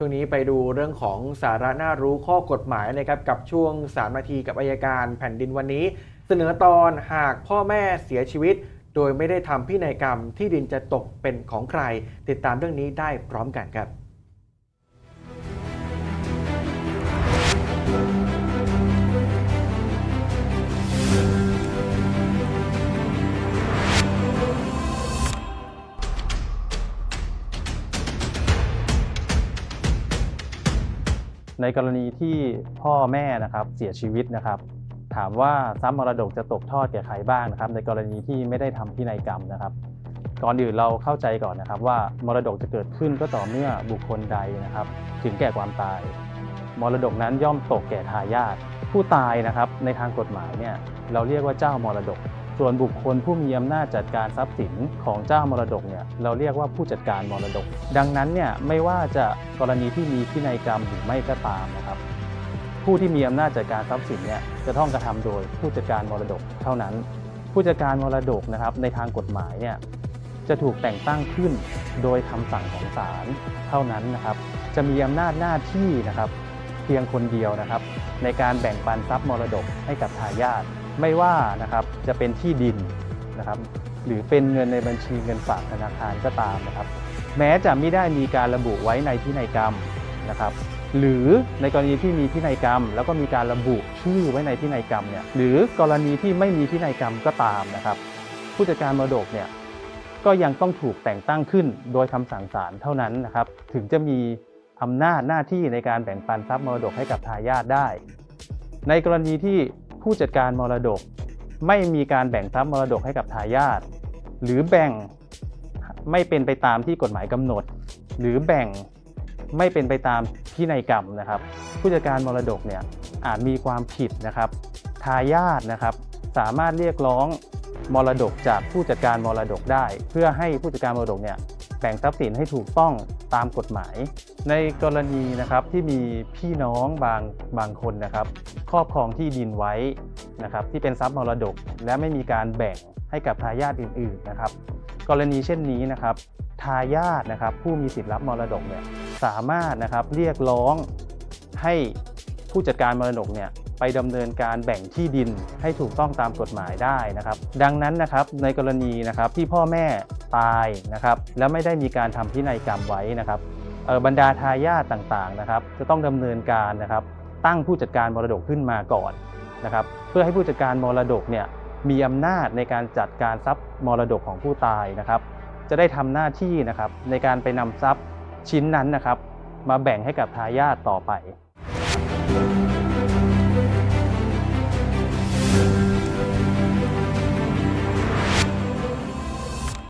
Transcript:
ช่วงนี้ไปดูเรื่องของสาระน่ารู้ข้อกฎหมายนะครับกับช่วงสามนาทีกับอายการแผ่นดินวันนี้ เสนอตอนหากพ่อแม่เสียชีวิต โดยไม่ได้ทำพินัยกรรมที่ดินจะตกเป็นของใคร ติดตามเรื่องนี้ได้พร้อมกันครับ ในกรณีที่พ่อแม่นะครับเสียชีวิตนะครับ ถามว่าทรัพย์มรดกจะตกทอดแก่ใครบ้างนะครับ ในกรณีที่ไม่ได้ทำพินัยกรรมนะครับ ก่อนอื่นเราเข้าใจก่อนนะครับว่ามรดกจะเกิดขึ้นก็ต่อเมื่อบุคคลใดนะครับ ถึงแก่ความตาย มรดกนั้นย่อมตกแก่ทายาทผู้ตายนะครับ ในทางกฎหมายเนี่ยเราเรียกว่าเจ้ามรดก ส่วนบุคคลผู้มีอำนาจจัดการทรัพย์สินของเจ้ามรดกเนี่ยเราเรียกว่าผู้จัดการมรดก ดังนั้นเนี่ยไม่ว่าจะกรณีที่มีพินัยกรรมหรือไม่ก็ตามนะครับผู้ที่มีอำนาจจัดการทรัพย์สินเนี่ยจะต้องกระทำโดยผู้จัดการมรดกเท่านั้น ผู้จัดการมรดกนะครับในทางกฎหมายเนี่ยจะถูกแต่งตั้งขึ้นโดยคำสั่งของศาลเท่านั้นนะครับ จะมีอำนาจหน้าที่นะครับ เพียงคนเดียวนะครับ ในการแบ่งปันทรัพย์มรดกให้กับทายาท ไม่ว่านะครับจะเป็นที่ดินนะครับหรือเป็นเงินในบัญชีเงินฝากธนาคารก็ตามนะครับ แม้จะไม่ได้มีการระบุไว้ในพินัยกรรมนะครับหรือในกรณีที่มีพินัยกรรม แล้วก็มีการระบุชื่อไว้ในพินัยกรรมเนี่ยหรือกรณีที่ไม่มีพินัยกรรมก็ตามนะครับ ผู้จัดการมรดกเนี่ยก็ยังต้องถูกแต่งตั้งขึ้นโดยคำสั่งศาลเท่านั้นนะครับ ถึงจะมีอำนาจหน้าที่ในการแบ่งปันทรัพย์มรดกให้กับทายาทได้ ในกรณีที่ ผู้จัดการมรดก ไม่มีการแบ่งทรัพย์มรดกให้กับทายาทหรือแบ่งไม่เป็นไปตามที่กฎหมายกำหนด หรือแบ่งไม่เป็นไปตามพินัยกรรมนะครับ ผู้จัดการมรดกเนี่ยอาจมีความผิดนะครับทายาทนะครับ สามารถเรียกร้องมรดกจากผู้จัดการมรดกได้ เพื่อให้ผู้จัดการมรดกเนี่ย แบ่งทรัพย์สินให้ถูกต้องตามกฎหมาย ในกรณีนะครับที่มีพี่น้องบางบางคนนะครับ ครอบครองที่ดินไว้นะครับที่เป็นทรัพย์มรดก และไม่มีการแบ่งให้กับทายาทอื่นๆนะครับ กรณีเช่นนี้นะครับทายาทนะครับผู้มีสิทธิ์รับมรดกเนี่ยสามารถนะครับเรียกร้องให้ผู้จัดการมรดกเนี่ย ไปดำเนินการแบ่งที่ดินให้ถูกต้องตามกฎหมายได้นะครับ ดังนั้นนะครับในกรณีนะครับที่พ่อแม่ตายนะครับ และไม่ได้มีการทำพินัยกรรมไว้นะครับบรรดาทายาทต่างๆนะครับ จะต้องดำเนินการนะครับ ตั้งผู้จัดการมรดกขึ้นมาก่อนนะครับ เพื่อให้ผู้จัดการมรดกเนี่ยมีอำนาจในการจัดการทรัพย์มรดกของผู้ตายนะครับ จะได้ทำหน้าที่นะครับในการไปนำทรัพย์ชิ้นนั้นนะครับ มาแบ่งให้กับทายาทต่อไปค